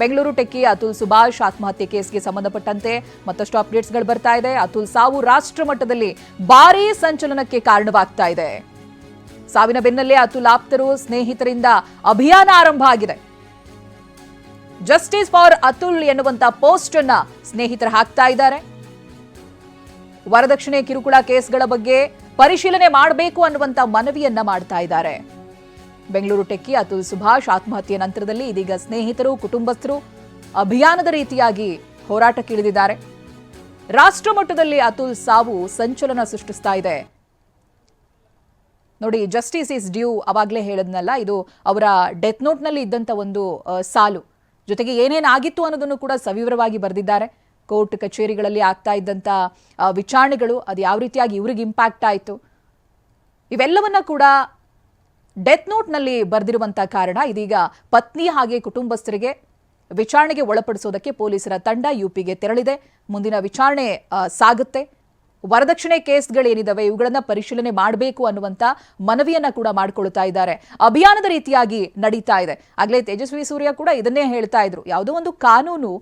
Bengaluru techie Atul Subhash ಆತ್ಮಹತ್ಯೆ ಕೇಸ್ಗೆ ಸಂಬಂಧಪಟ್ಟಂತೆ ಮತ್ತಷ್ಟು ಅಪ್ಡೇಟ್ಸ್ಗಳು ಬರ್ತಾ ಇದೆ. ಅತುಲ್ ಸಾವು ರಾಷ್ಟ್ರ ಮಟ್ಟದಲ್ಲಿ ಭಾರೀ ಸಂಚಲನಕ್ಕೆ ಕಾರಣವಾಗ್ತಾ ಇದೆ. ಸಾವಿನ ಬೆನ್ನಲ್ಲೇ ಅತುಲ್ ಆಪ್ತರು ಸ್ನೇಹಿತರಿಂದ ಅಭಿಯಾನ ಆರಂಭ ಆಗಿದೆ. ಜಸ್ಟಿಸ್ ಫಾರ್ ಅತುಲ್ ಎನ್ನುವಂತ ಪೋಸ್ಟ್ ಅನ್ನ ಸ್ನೇಹಿತರು ಹಾಕ್ತಾ ಇದ್ದಾರೆ. ವರದಕ್ಷಿಣೆ ಕಿರುಕುಳ ಕೇಸ್ಗಳ ಬಗ್ಗೆ ಪರಿಶೀಲನೆ ಮಾಡಬೇಕು ಅನ್ನುವಂತ ಮನವಿಯನ್ನ ಮಾಡ್ತಾ ಇದ್ದಾರೆ. ಬೆಂಗಳೂರು ಟೆಕ್ಕಿ ಅತುಲ್ ಸುಭಾಷ್ ಆತ್ಮಹತ್ಯೆ ನಂತರದಲ್ಲಿ ಇದೀಗ ಸ್ನೇಹಿತರು, ಕುಟುಂಬಸ್ಥರು ಅಭಿಯಾನದ ರೀತಿಯಾಗಿ ಹೋರಾಟಕ್ಕಿಳಿದಿದ್ದಾರೆ. ರಾಷ್ಟ್ರ ಮಟ್ಟದಲ್ಲಿ ಅತುಲ್ ಸಾವು ಸಂಚಲನ ಸೃಷ್ಟಿಸ್ತಾ ಇದೆ. ನೋಡಿ ಜಸ್ಟಿಸ್ ಇಸ್ ಡ್ಯೂ ಅವಾಗಲೇ ಹೇಳದ್ನಲ್ಲ, ಇದು ಅವರ ಡೆತ್ ನೋಟ್ನಲ್ಲಿ ಇದ್ದಂಥ ಒಂದು ಸಾಲು. ಜೊತೆಗೆ ಏನೇನಾಗಿತ್ತು ಅನ್ನೋದನ್ನು ಕೂಡ ಸವಿವರವಾಗಿ ಬರೆದಿದ್ದಾರೆ. ಕೋರ್ಟ್ ಕಚೇರಿಗಳಲ್ಲಿ ಆಗ್ತಾ ಇದ್ದಂಥ ವಿಚಾರಣೆಗಳು ಅದು ಯಾವ ರೀತಿಯಾಗಿ ಇವ್ರಿಗೆ ಇಂಪ್ಯಾಕ್ಟ್ ಆಯಿತು. ಇವೆಲ್ಲವನ್ನ ಕೂಡ ಡೆತ್ ನೋಟ್ನಲ್ಲಿ ಬರೆದಿರುವಂಥ ಕಾರಣ ಇದೀಗ ಪತ್ನಿ ಹಾಗೆ ಕುಟುಂಬಸ್ಥರಿಗೆ ವಿಚಾರಣೆಗೆ ಒಳಪಡಿಸೋದಕ್ಕೆ ಪೊಲೀಸರ ತಂಡ ಯುಪಿಗೆ ತೆರಳಿದೆ. ಮುಂದಿನ ವಿಚಾರಣೆ ಸಾಗುತ್ತೆ. ವರದಕ್ಷಿಣೆ ಕೇಸ್ಗಳೇನಿದಾವೆ, ಇವುಗಳನ್ನ ಪರಿಶೀಲನೆ ಮಾಡಬೇಕು ಅನ್ನುವಂತ ಮನವಿಯನ್ನ ಕೂಡ ಮಾಡ್ಕೊಳ್ತಾ ಇದ್ದಾರೆ. ಅಭಿಯಾನದ ರೀತಿಯಾಗಿ ನಡೀತಾ ಇದೆ. ಆಗ್ಲೇ ತೇಜಸ್ವಿ ಸೂರ್ಯ ಕೂಡ ಇದನ್ನೇ ಹೇಳ್ತಾ ಇದ್ರು. ಯಾವುದೋ ಒಂದು ಕಾನೂನು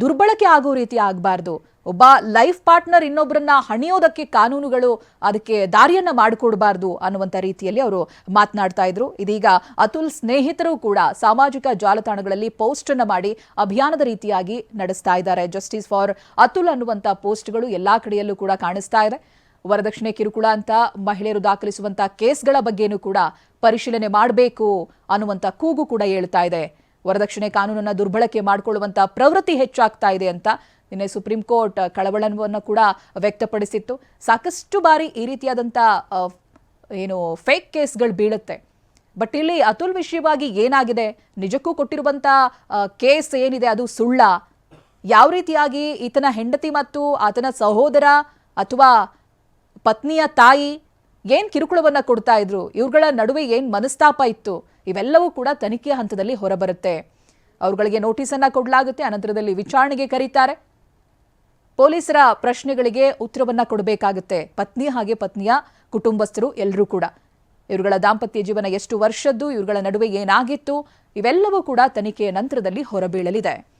ದುರ್ಬಳಕೆ ಆಗೋ ರೀತಿ ಆಗಬಾರ್ದು. ಒಬ್ಬ ಲೈಫ್ ಪಾರ್ಟ್ನರ್ ಇನ್ನೊಬ್ಬರನ್ನ ಹಣಿಯೋದಕ್ಕೆ ಕಾನೂನುಗಳು ಅದಕ್ಕೆ ದಾರಿಯನ್ನ ಮಾಡಿಕೊಡಬಾರ್ದು ಅನ್ನುವಂಥ ರೀತಿಯಲ್ಲಿ ಅವರು ಮಾತನಾಡ್ತಾ ಇದ್ರು. ಇದೀಗ ಅತುಲ್ ಸ್ನೇಹಿತರು ಕೂಡ ಸಾಮಾಜಿಕ ಜಾಲತಾಣಗಳಲ್ಲಿ ಪೋಸ್ಟ್ ಅನ್ನ ಮಾಡಿ ಅಭಿಯಾನದ ರೀತಿಯಾಗಿ ನಡೆಸ್ತಾ ಇದ್ದಾರೆ. ಜಸ್ಟಿಸ್ ಫಾರ್ ಅತುಲ್ ಅನ್ನುವಂಥ ಪೋಸ್ಟ್ಗಳು ಎಲ್ಲಾ ಕಡೆಯಲ್ಲೂ ಕೂಡ ಕಾಣಿಸ್ತಾ ಇದೆ. ವರದಕ್ಷಿಣೆ ಕಿರುಕುಳ ಅಂತ ಮಹಿಳೆಯರು ದಾಖಲಿಸುವಂತ ಕೇಸ್ಗಳ ಬಗ್ಗೆನೂ ಕೂಡ ಪರಿಶೀಲನೆ ಮಾಡಬೇಕು ಅನ್ನುವಂಥ ಕೂಗು ಕೂಡ ಹೇಳ್ತಾ ಇದೆ. ವರದಕ್ಷಿಣೆ ಕಾನೂನನ್ನ ದುರ್ಬಳಕೆ ಮಾಡಿಕೊಳ್ಳುವಂತ ಪ್ರವೃತ್ತಿ ಹೆಚ್ಚಾಗ್ತಾ ಇದೆ ಅಂತ ನಿನ್ನೆ ಸುಪ್ರೀಂ ಕೋರ್ಟ್ ಕಳವಳವನ್ನು ಕೂಡ ವ್ಯಕ್ತಪಡಿಸಿತ್ತು. ಸಾಕಷ್ಟು ಬಾರಿ ಈ ರೀತಿಯಾದಂಥ ಏನು ಫೇಕ್ ಕೇಸ್ಗಳು ಬೀಳುತ್ತೆ. ಬಟ್ ಇಲ್ಲಿ ಅತುಲ್ ವಿಷಯವಾಗಿ ಏನಾಗಿದೆ? ನಿಜಕ್ಕೂ ಕೊಟ್ಟಿರುವಂಥ ಕೇಸ್ ಏನಿದೆ? ಅದು ಸುಳ್ಳ. ಯಾವ ರೀತಿಯಾಗಿ ಈತನ ಹೆಂಡತಿ ಮತ್ತು ಆತನ ಸಹೋದರ ಅಥವಾ ಪತ್ನಿಯ ತಾಯಿ ಏನು ಕಿರುಕುಳವನ್ನ ಕೊಡ್ತಾ ಇದ್ರು? ಇವ್ರಗಳ ನಡುವೆ ಏನು ಮನಸ್ತಾಪ ಇತ್ತು? ಇವೆಲ್ಲವೂ ಕೂಡ ತನಿಖೆಯ ಹಂತದಲ್ಲಿ ಹೊರಬರುತ್ತೆ. ಅವ್ರುಗಳಿಗೆ ನೋಟಿಸ್ ಅನ್ನ ಕೊಡಲಾಗುತ್ತೆ, ಅನಂತರದಲ್ಲಿ ವಿಚಾರಣೆಗೆ ಕರೀತಾರೆ. ಪೊಲೀಸರ ಪ್ರಶ್ನೆಗಳಿಗೆ ಉತ್ತರವನ್ನ ಕೊಡಬೇಕಾಗುತ್ತೆ. ಪತ್ನಿ ಹಾಗೆ ಪತ್ನಿಯ ಕುಟುಂಬಸ್ಥರು ಎಲ್ಲರೂ ಕೂಡ. ಇವುಗಳ ದಾಂಪತ್ಯ ಜೀವನ ಎಷ್ಟು ವರ್ಷದ್ದು ಇವುಗಳ ನಡುವೆ ಏನಾಗಿತ್ತು, ಇವೆಲ್ಲವೂ ಕೂಡ ತನಿಖೆಯ ನಂತರದಲ್ಲಿ ಹೊರಬೀಳಲಿದೆ.